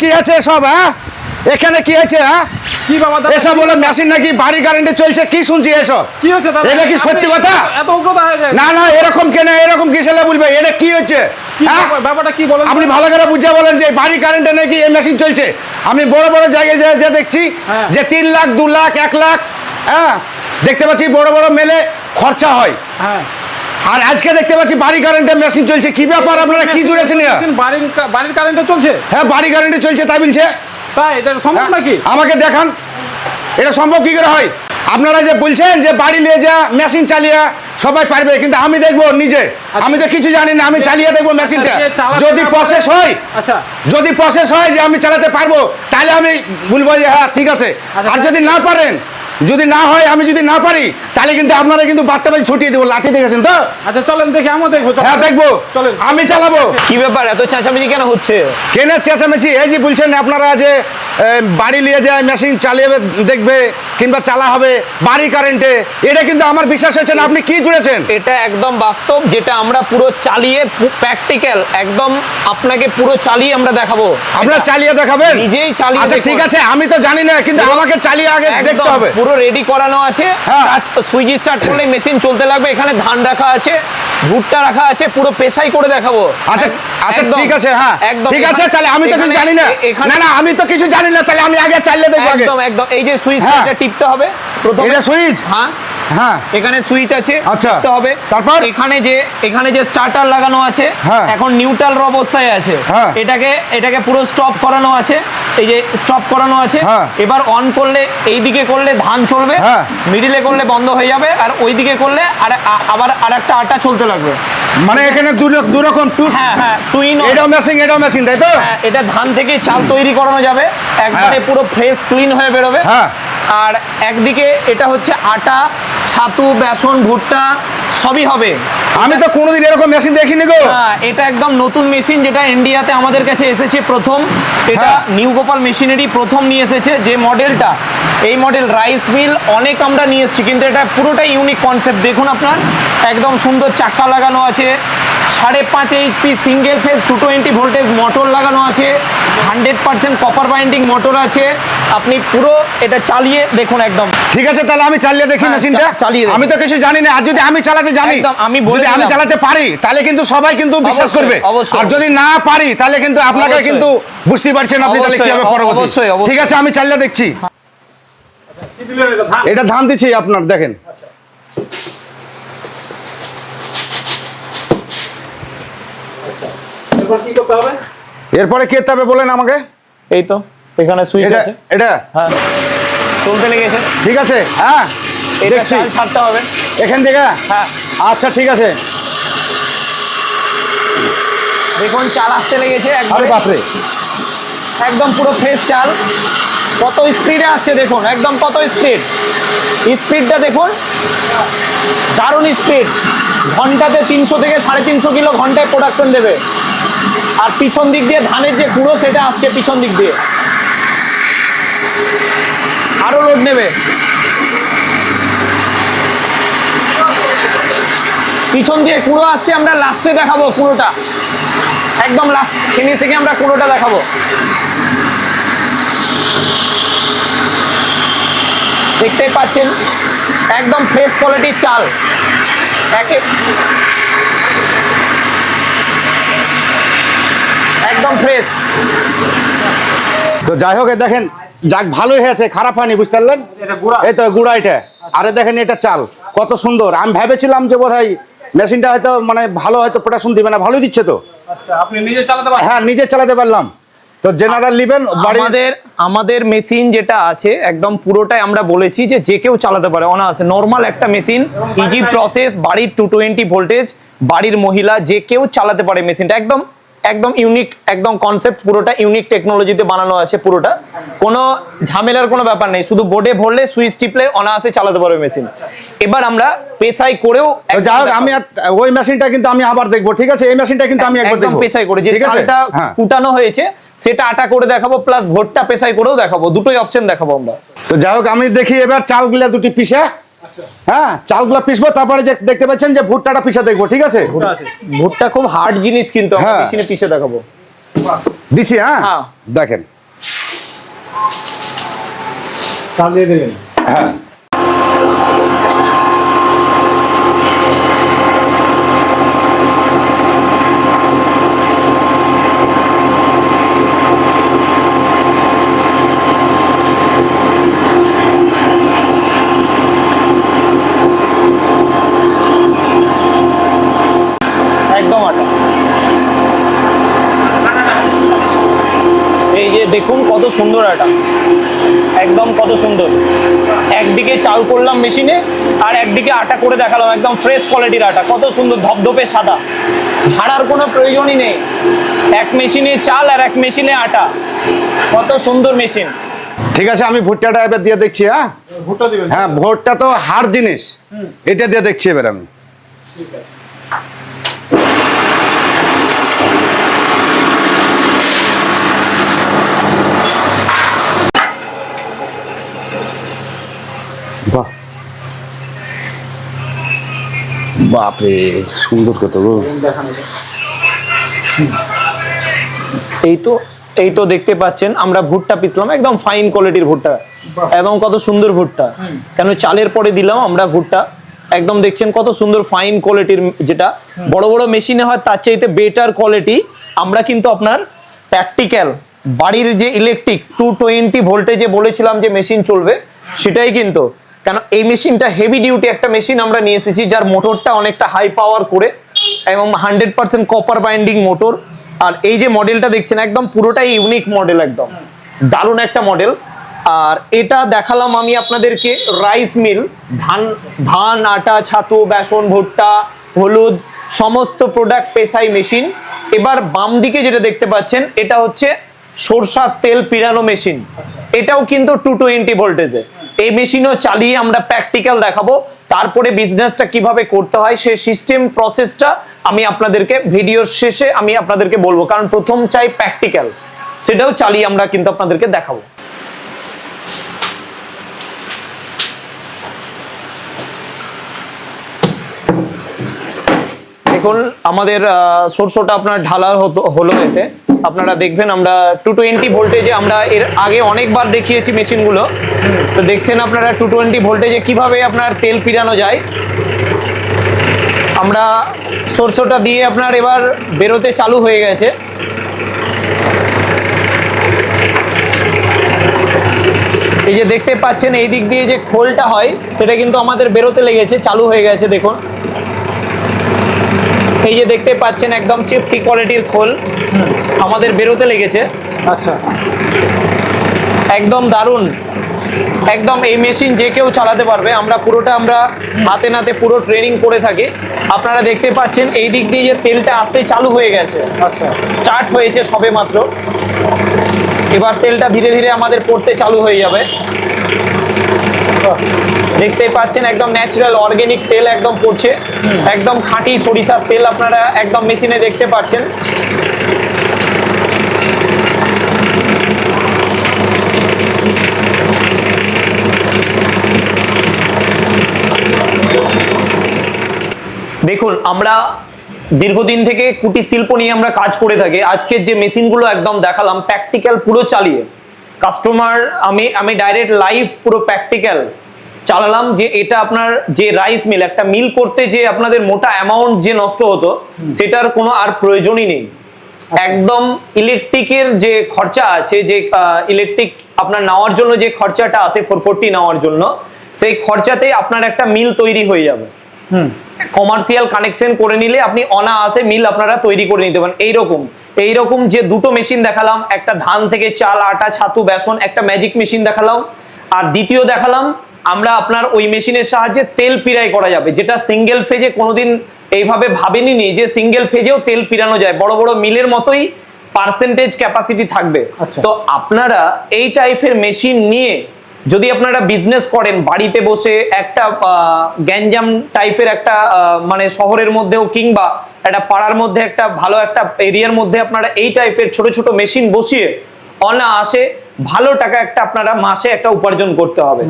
কি আছে সব হ্যাঁ? এখানে কি আছে হ্যাঁ? কি বাবা এসব বলে মেশিন নাকি বাড়ি কারেন্টে চলছে? কি শুনছি এসব? কি হচ্ছে দাদা? এটা কি সত্যি আপনি কথা? এত উগ্রতা হয়ে যায় না না এরকম কেন এরকম কি ছেলে বলবে? এটা কি হচ্ছে? হ্যাঁ? ব্যাপারটা কি বলেন? আপনি ভালো করে বুঝে বলেন যে বাড়ি কারেন্টে নাকি এই মেশিন চলছে। আমি বড় বড় জায়গায় যে যে দেখছি হ্যাঁ। যে তিন লাখ দু লাখ এক লাখ হ্যাঁ? দেখতে পাচ্ছি বড় বড় মেলে খরচা হয়। হ্যাঁ। আর আজকে দেখতে পাচ্ছি বাড়ি কারেন্টের মেশিন চলছে। কি ব্যাপার? আপনারা কি জুড়েছেন বাড়ির বাড়ির কারেন্টে চলছে? হ্যাঁ বাড়ি কারেন্টে চলছে তাই বলছে। তাই এটা সম্ভব হ্যাঁ? নাকি? আমাকে দেখান। এটা সম্ভব কি করে হয়? আপনারা যে বলছেন যে বাড়ি নিয়ে যা মেশিন চালিয়ে সবাই পারবে কিন্তু আমি দেখব নিজে। আমি তো কিছু জানি না আমি চালিয়ে দেখব মেশিনটা যদি প্রসেস হয় আচ্ছা। যদি প্রসেস হয় যে আমি চালাতে পারব তাহলে আমি বলব যে হ্যাঁ ঠিক আছে। আচ্ছা, আর যদি না পারেন যদি না হয় আমি যদি না পারি তাহলে কিন্তু আপনারা কিন্তু বার্তা বাজি ছুটিয়ে দেবো লাঠি দেখেছেন তো? আচ্ছা চলেন দেখি আমিও দেখব। হ্যাঁ দেখব। চলেন। আমি চালাবো। কি ব্যাপার এত চেঁচামেচি কেন হচ্ছে? কেনের চেঁচামেচি? এই যে বলছেন আপনারা যে বাড়ি নিয়ে যায় মেশিন চালিয়ে দেখবে কিংবা চালা হবে বাড়ি কারেন্টে এটা কিন্তু আমার বিশ্বাস হয়েছে না। আপনি কি জুড়েছেন? এটা একদম বাস্তব যেটা আমরা পুরো চালিয়ে প্র্যাকটিক্যাল একদম আপনাকে পুরো চালিয়ে আমরা দেখাবো। আপনারা চালিয়ে দেখাবেন? নিজেই চালিয়ে আচ্ছা ঠিক আছে আমি তো জানি না কিন্তু আমাকে চালিয়ে আগে দেখতে হবে। পুরো রেডি করানো আছে। সুইচি স্টার্ট করলে মেশিন চলতে লাগবে। এখানে ধান রাখা আছে ভুট্টা রাখা আছে পুরো পেশাই করে দেখাবো। আচ্ছা আচ্ছা ঠিক আছে হ্যাঁ। একদম। ঠিক আছে তাহলে আমি তো কিছু জানি না। না না আমি তো কিছু জানি না তাহলে আমি আগে চালিয়ে দেবো একদম একদম। এই যে সুইচ হ্যাঁ। টিপতে হবে। প্রথমে সুইচ হ্যাঁ। হ্যাঁ এখানে সুইচ আছে আচ্ছা। হবে তারপর? এখানে যে এখানে যে স্টার্টার লাগানো আছে হ্যাঁ। এখন নিউট্রাল অবস্থায় আছে হ্যাঁ। এটাকে এটাকে পুরো স্টপ করানো আছে এই যে স্টপ করানো আছে হ্যাঁ। এবার অন করলে এই দিকে করলে ধান চলবে। মিডিলে করলে বন্ধ হয়ে যাবে আর ওই দিকে করলে আর আবার আরেকটা আটা চলতে লাগবে মানে এখানে দু রকম টু হ্যাঁ হ্যাঁ টুইন এটাও মেশিন এটাও মেশিন তাই তো এটা ধান থেকে চাল তৈরি করানো যাবে একবারে। পুরো ফ্রেশ ক্লিন হয়ে বেরোবে হ্যাঁ। আর একদিকে এটা হচ্ছে আটা ছাতু বেসন ভুট্টা সবই হবে। আমি তো কোনোদিন এরকম মেশিন দেখিনি গো। এটা একদম নতুন মেশিন যেটা ইন্ডিয়াতে আমাদের কাছে এসেছে প্রথম। এটা। নিউ গোপাল মেশিনারি প্রথম নিয়ে এসেছে যে মডেলটা এই মডেল রাইস মিল অনেক আমরা নিয়ে এসেছি কিন্তু এটা পুরোটাই ইউনিক কনসেপ্ট দেখুন আপনার একদম সুন্দর চাক্কা লাগানো আছে সাড়ে পাঁচ HP single phase two twenty voltage motor লাগানো আছে। Hundred percent copper binding motor আছে। আপনি পুরো এটা চালিয়ে দেখুন একদম। ঠিক আছে তাহলে আমি চালিয়ে দেখি হ্যাঁ, মেশিনটা। চালিয়ে আমি তো কিছু জানি না আর যদি আমি চালাতে জানি আমি বলে যদি আমি চালাতে পারি তাহলে কিন্তু সবাই কিন্তু বিশ্বাস করবে। আর যদি না পারি তাহলে কিন্তু আপনাকে কিন্তু বুঝতে পারছেন আপনি তাহলে কীভাবে অ- পরবর্তী। ঠিক আছে আমি চালিয়ে দেখছি। এটা ধান দিচ্ছি আপনার দেখেন। এরপর কি করতে হবে? এরপরে কে তবে বলেন আমাকে? এই তো এখানে সুইচ আছে। এটা? হ্যাঁ। চলতে লেগেছে। ঠিক আছে হ্যাঁ এটা চাল ছাড়তে হবে। এখান থেকে? হ্যাঁ। আচ্ছা ঠিক আছে। দেখুন চাল আসতে লেগেছে আরে একবারে বাপরে। একদম পুরো ফ্রেশ চাল। কত স্পিডে আসছে দেখুন একদম কত স্পিড স্পিডটা দেখুন দারুণ স্পিড ঘন্টাতে তিনশো থেকে সাড়ে তিনশো কিলো ঘন্টায় প্রোডাকশন দেবে। আর পিছন দিক দিয়ে ধানের যে কুড়ো সেটা আসছে পিছন দিক দিয়ে। আরও লোড নেবে। পিছন দিয়ে কুড়ো আসছে, আমরা লাস্টে দেখাবো কুড়োটা একদম লাস্ট ফিনিশিংয়ে আমরা কুড়োটা দেখাবো। দেখতেই পাচ্ছেন, একদম ফ্রেশ কোয়ালিটির চাল। একে একদম ফ্রেশ তো যাই হোক দেখেন যাক ভালোই হয়েছে খারাপ হয়নি বুঝতে পারলেন? এই তো গুড়া এটা। আরে দেখেন এটা চাল। কত সুন্দর। আমি ভেবেছিলাম যে বোধহয় মেশিনটা হয়তো মানে ভালো হয়তো প্রোডাকশন দিবে না ভালোই দিচ্ছে তো। আচ্ছা হ্যাঁ নিজে চালাতে পারলাম। তো জেনারেল নিবেন আমাদের আমাদের মেশিন যেটা আছে একদম পুরোটাই আমরা বলেছি যে যে কেউ চালাতে পারে অনায়াসে। নর্মাল একটা মেশিন ইজি প্রসেস বাড়ির টু টোয়েন্টি ভোল্টেজ বাড়ির মহিলা যে কেউ চালাতে পারে মেশিনটা একদম একদম ইউনিক একদম কনসেপ্ট পুরোটা ইউনিক টেকনোলজিতে বানানো আছে পুরোটা। কোনো ঝামেলার কোনো ব্যাপার নেই শুধু বোর্ডে ভরলে সুইচ টিপলে অনায়াসে চালাতে পারবে মেশিন এবার আমরা পেশাই করেও যাই হোক আমি ওই মেশিনটা কিন্তু আমি আবার দেখব ঠিক আছে? এই মেশিনটা কিন্তু আমি একবার একদম দেখব। পেশাই করে যে চালটা হ্যাঁ। কুটানো হয়েছে সেটা আটা করে দেখাবো প্লাস ভোটটা পেশাই করেও দেখাবো দুটোই অপশন দেখাবো আমরা। তো যাই হোক আমি দেখি এবার চালগুলা দুটি পিসে হ্যাঁ চালগুলা পিসবো তারপরে যে দেখতে পাচ্ছেন যে ভুট্টাটা পিসে দেখব ঠিক আছে? ভুট্টা খুব হার্ড জিনিস কিন্তু আমরা হ্যাঁ। মেশিনে পিষে দেখাবো। দিচ্ছি হ্যাঁ? হ্যাঁ। দেখেন। চালিয়ে দেবেন। হ্যাঁ একদম আটা এই যে দেখুন কত সুন্দর আটা একদম কত সুন্দর। একদিকে চাল করলাম মেশিনে আর একদিকে আটা করে দেখালাম একদম ফ্রেশ কোয়ালিটির আটা। কত সুন্দর ধপধপে সাদা। ঝাড়ার কোনো প্রয়োজনই নেই। এক মেশিনে চাল আর এক মেশিনে আটা। কত সুন্দর মেশিন। ঠিক আছে আমি ভুট্টাটা এবার দিয়ে দেখছি হ্যাঁ? ভুট্টা দিবেন। হ্যাঁ ভোটটা তো হার জিনিস। এটা দিয়ে দেখছি এবার আমি। ঠিক আছে। বাহ। বাপরে সুন্দর কত গো। এই তো এই তো দেখতে পাচ্ছেন আমরা ভুট্টা পিছলাম একদম ফাইন কোয়ালিটির ভুট্টা। একদম কত সুন্দর ভুট্টা। কেন চালের পরে দিলাম আমরা ভুট্টা। একদম দেখছেন কত সুন্দর ফাইন কোয়ালিটির যেটা। বড় বড় মেশিনে হয় তার চাইতে বেটার কোয়ালিটি আমরা কিন্তু আপনার প্র্যাকটিক্যাল বাড়ির যে ইলেকট্রিক টু টোয়েন্টি ভোল্টেজে বলেছিলাম যে মেশিন চলবে সেটাই কিন্তু। কেন এই মেশিনটা হেভি ডিউটি একটা মেশিন আমরা নিয়ে এসেছি, যার মোটরটা অনেকটা হাই পাওয়ার করে, এবং hundred percent copper binding motor আর এই যে মডেলটা দেখছেন, একদম পুরোটাই ইউনিক মডেল একদম। দারুণ একটা মডেল আর এটা দেখালাম আমি আপনাদেরকে রাইস মিল ধান ধান, আটা, ছাতু, বেসন, ভুট্টা, হলুদ, সমস্ত প্রোডাক্ট পেশাই মেশিন এবার বাম দিকে যেটা দেখতে পাচ্ছেন, এটা হচ্ছে সরষার তেল পিরানো মেশিন এটাও কিন্তু টু টোয়েন্টি ভোল্টেজে এই মেশিনও চালিয়ে আমরা প্র্যাকটিক্যাল দেখাবো। তারপরে বিজনেসটা কীভাবে করতে হয়, সেই সিস্টেম প্রসেসটা আমি আপনাদেরকে ভিডিওর শেষে আমি আপনাদেরকে বলব। কারণ প্রথম চাই প্র্যাকটিক্যাল সেটাও চালিয়ে আমরা কিন্তু আপনাদেরকে দেখাবো। দেখুন, আমাদের সরষেটা আপনার ঢালা হলো এতে। আপনারা দেখবেন আমরা টু টোয়েন্টি ভোল্টেজে আমরা এর আগে অনেকবার দেখিয়েছি মেশিনগুলো। তো দেখছেন আপনারা টু টোয়েন্টি ভোল্টেজে কীভাবে আপনার তেল পিরানো যায়। আমরা সরষেটা দিয়ে আপনার এবার বেরোতে চালু হয়ে গেছে। এই যে দেখতে পাচ্ছেন, এই দিক দিয়ে যে খোলটা হয়, সেটা কিন্তু আমাদের বেরোতে লেগেছে, চালু হয়ে গেছে, দেখুন। এই যে দেখতে পাচ্ছেন একদম চিপটি কোয়ালিটির খোল। আমাদের বেরোতে লেগেছে। আচ্ছা। একদম দারুণ। একদম এই মেশিন যে কেউ চালাতে পারবে। আমরা পুরোটা আমরা হাতে নাতে পুরো ট্রেনিং করে থাকি। আপনারা দেখতে পাচ্ছেন এই দিক দিয়ে যে তেলটা আসতে চালু হয়ে গেছে। আচ্ছা। স্টার্ট হয়েছে সবে মাত্র। এবার তেলটা ধীরে ধীরে আমাদের পড়তে চালু হয়ে যাবে। দেখতেই পাচ্ছেন, একদম ন্যাচারাল অর্গানিক তেল একদম পড়ছে। একদম খাঁটি সরিষার তেল আপনারা একদম মেশিনে দেখতে পাচ্ছেন। দেখুন, আমরা দীর্ঘদিন থেকে কুটির শিল্প নিয়ে আমরা কাজ করে থাকি। আজকের যে মেশিনগুলো একদম দেখালাম প্র্যাকটিক্যাল পুরো চালিয়ে। কাস্টমার আমি আমি ডাইরেক্ট লাইভ পুরো প্র্যাকটিক্যাল চালালাম যে এটা আপনার যে রাইস মিল একটা মিল করতে যে আপনাদের মোটা অ্যামাউন্ট যে নষ্ট হতো সেটার কোনো আর প্রয়োজনই নেই। একদম ইলেকট্রিকের যে খরচা আছে যে ইলেকট্রিক আপনার নেওয়ার জন্য যে খরচাটা আছে ফোর ফোরটি নেওয়ার জন্য সেই খরচাতেই আপনার একটা মিল তৈরি হয়ে যাবে। হুম। কমার্শিয়াল কানেকশন করে নিলে আপনি অনায়াসে মিল আপনারা তৈরি করে নিতে পারেন। এইরকম এইরকম যে দুটো মেশিন দেখালাম একটা ধান থেকে চাল আটা ছাতু বেসন একটা ম্যাজিক মেশিন দেখালাম। আর দ্বিতীয় দেখালাম আমরা আপনার ওই মেশিনের সাহায্যে তেল পিরাই করা যাবে যেটা সিঙ্গেল ফেজে কোনোদিন এইভাবে ভাবেনি নি যে সিঙ্গেল ফেজেও তেল পিরানো যায়। বড় বড় মিলের মতোই পার্সেন্টেজ ক্যাপাসিটি থাকবে। আচ্ছা। তো আপনারা এই টাইপের মেশিন নিয়ে যদি আপনারা বিজনেস করেন বাড়িতে বসে একটা গ্যাঞ্জাম টাইপের একটা মানে শহরের মধ্যেও কিংবা একটা পাড়ার মধ্যে একটা ভালো একটা এরিয়ার মধ্যে আপনারা এই টাইপের ছোট ছোট মেশিন বসিয়ে অনায়াসে ভালো টাকা একটা আপনারা মাসে একটা উপার্জন করতে হবে।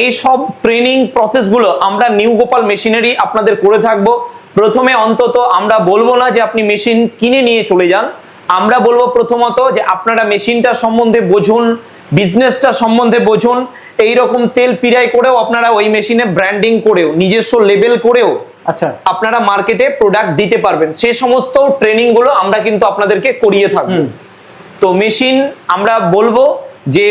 এই সব ট্রেনিং প্রসেসগুলো আমরা নিউ গোপাল মেশিনারি আপনাদের করে থাকব। প্রথমে অন্তত আমরা বলব না যে আপনি মেশিন কিনে নিয়ে চলে যান। আমরা বলব প্রথমত যে আপনারা মেশিনটা সম্বন্ধে বুঝুন বিজনেসটা সম্বন্ধে বুঝুন এইরকম তেল পিড়াই করেও আপনারা ওই মেশিনে ব্র্যান্ডিং করেও নিজস্ব লেবেল করেও আচ্ছা। আপনারা মার্কেটে প্রোডাক্ট দিতে পারবেন। সে সমস্ত ট্রেনিংগুলো আমরা কিন্তু আপনাদেরকে করিয়ে থাকব। তো মেশিন আমরা বলব যে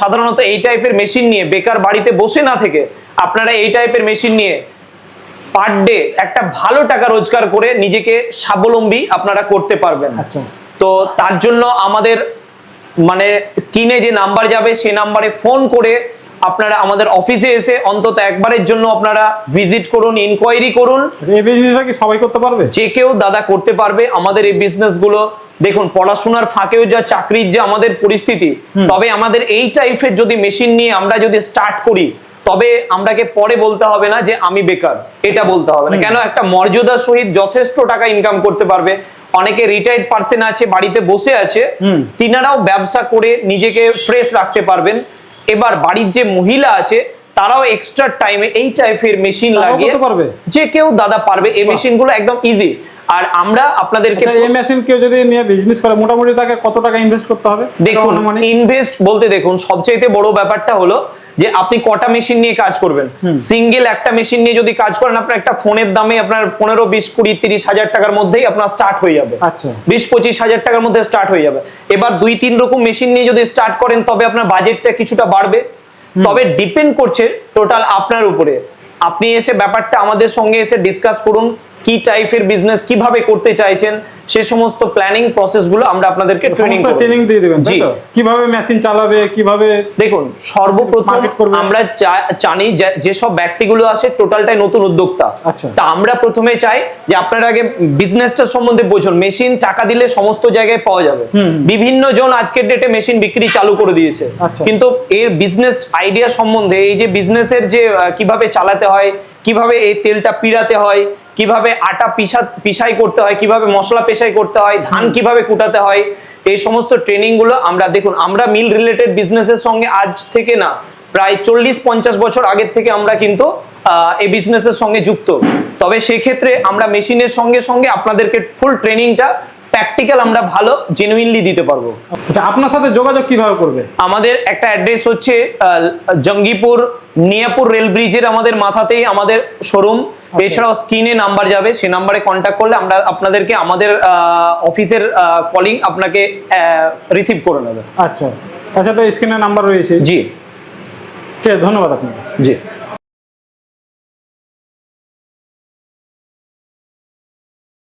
সাধারণত এই টাইপের মেশিন নিয়ে বেকার বাড়িতে বসে না থেকে আপনারা এই টাইপের মেশিন নিয়ে পার ডে একটা ভালো টাকা রোজগার করে নিজেকে স্বাবলম্বী আপনারা করতে পারবেন। আচ্ছা। তো তার জন্য আমাদের মানে স্ক্রিনে যে নাম্বার যাবে সেই নাম্বারে ফোন করে আপনারা আমাদের অফিসে এসে অন্তত একবারের জন্য আপনারা ভিজিট করুন ইনকোয়ারি করুন। এই বিজনেসটা কি সবাই করতে পারবে? যে কেউ দাদা করতে পারবে আমাদের এই বিজনেসগুলো দেখুন পড়াশোনার ফাঁকেও যা চাকরির যে আমাদের পরিস্থিতি তবে আমাদের এই টাইপের যদি মেশিন নিয়ে আমরা যদি স্টার্ট করি তবে আমরাকে পরে বলতে হবে না যে আমি বেকার এটা বলতে হবে না। কেন? একটা মর্যাদার সহিত যথেষ্ট টাকা ইনকাম করতে পারবে অনেকে রিটায়ার্ড পার্সন আছে বাড়িতে বসে আছে হুম। তিনারাও ব্যবসা করে নিজেকে ফ্রেশ রাখতে পারবেন এবার বাড়ির যে মহিলা আছে তারাও এক্সট্রা টাইমে এই টাইপের মেশিন লাগিয়ে পারবে? যে কেউ দাদা পারবে এই। মেশিনগুলো একদম ইজি আর আমরা আপনাদেরকে আচ্ছা এই মেশিন কেউ যদি নিয়ে বিজনেস করে মোটামুটি তাকে কত টাকা ইনভেস্ট করতে হবে? দেখুন ইনভেস্ট বলতে দেখুন সবচেয়ে বড় ব্যাপারটা হলো যে আপনি কটা মেশিন নিয়ে কাজ করবেন। সিঙ্গেল একটা মেশিন নিয়ে যদি কাজ করেন আপনার একটা ফোনের দামে আপনার পনেরো বিশ কুড়ি তিরিশ হাজার টাকার মধ্যেই আপনার স্টার্ট হয়ে যাবে। আচ্ছা। বিশ পঁচিশ হাজার টাকার মধ্যে স্টার্ট হয়ে যাবে। এবার দুই তিন রকম মেশিন নিয়ে যদি স্টার্ট করেন তবে আপনার বাজেটটা কিছুটা বাড়বে। তবে ডিপেন্ড করছে টোটাল আপনার উপরে। আপনি এসে ব্যাপারটা আমাদের সঙ্গে এসে ডিসকাস করুন। কি টাইপের বিজনেস কীভাবে করতে চাইছেন সে সমস্ত প্ল্যানিং প্রসেসগুলো আমরা আপনাদেরকে ট্রেনিং ট্রেনিং দিয়ে দেবেন জি। কীভাবে মেশিন চালাবে কীভাবে দেখুন সর্বপ্রথম আমরা জানি যে- যেসব ব্যক্তিগুলো আসে টোটালটাই নতুন উদ্যোক্তা। আচ্ছা। তা আমরা প্রথমে চাই যে আপনারা আগে বিজনেসটা সম্বন্ধে বুঝুন। মেশিন টাকা দিলে সমস্ত জায়গায় পাওয়া যাবে। বিভিন্ন জন আজকের ডেটে মেশিন বিক্রি চালু করে দিয়েছে। আচ্ছা। কিন্তু এর বিজনেস আইডিয়া সম্বন্ধে এই যে বিজনেসের যে কীভাবে চালাতে হয় কীভাবে এই তেলটা পিড়াতে হয় কীভাবে আটা পিসা পিসাই করতে হয় কীভাবে মশলা পেশাই করতে হয় ধান কীভাবে কুটাতে হয় এই সমস্ত ট্রেনিংগুলো আমরা দেখুন আমরা মিল রিলেটেড বিজনেসের সঙ্গে আজ থেকে না প্রায় চল্লিশ পঞ্চাশ বছর আগের থেকে আমরা কিন্তু আহ, এই বিজনেসের সঙ্গে যুক্ত। তবে সেক্ষেত্রে আমরা মেশিনের সঙ্গে সঙ্গে আপনাদেরকে ফুল ট্রেনিংটা প্র্যাকটিক্যাল আমরা ভালো জেনুইনলি দিতে পারব। আচ্ছা আপনার সাথে যোগাযোগ কীভাবে করবে? আমাদের একটা অ্যাড্রেস হচ্ছে জঙ্গিপুর নিয়াপুর রেল ব্রিজের আমাদের মাথাতেই আমাদের শোরুম এছাড়াও স্ক্রিনে নাম্বার যাবে সেই নাম্বারে কন্ট্যাক্ট করলে আমরা আপনাদেরকে আমাদের অফিসের কলিং আপনাকে রিসিভ করে নেবে। আচ্ছা। আচ্ছা তো স্ক্রিনে নাম্বার রয়েছে? জি। ঠিক আছে ধন্যবাদ আপনাকে। জি।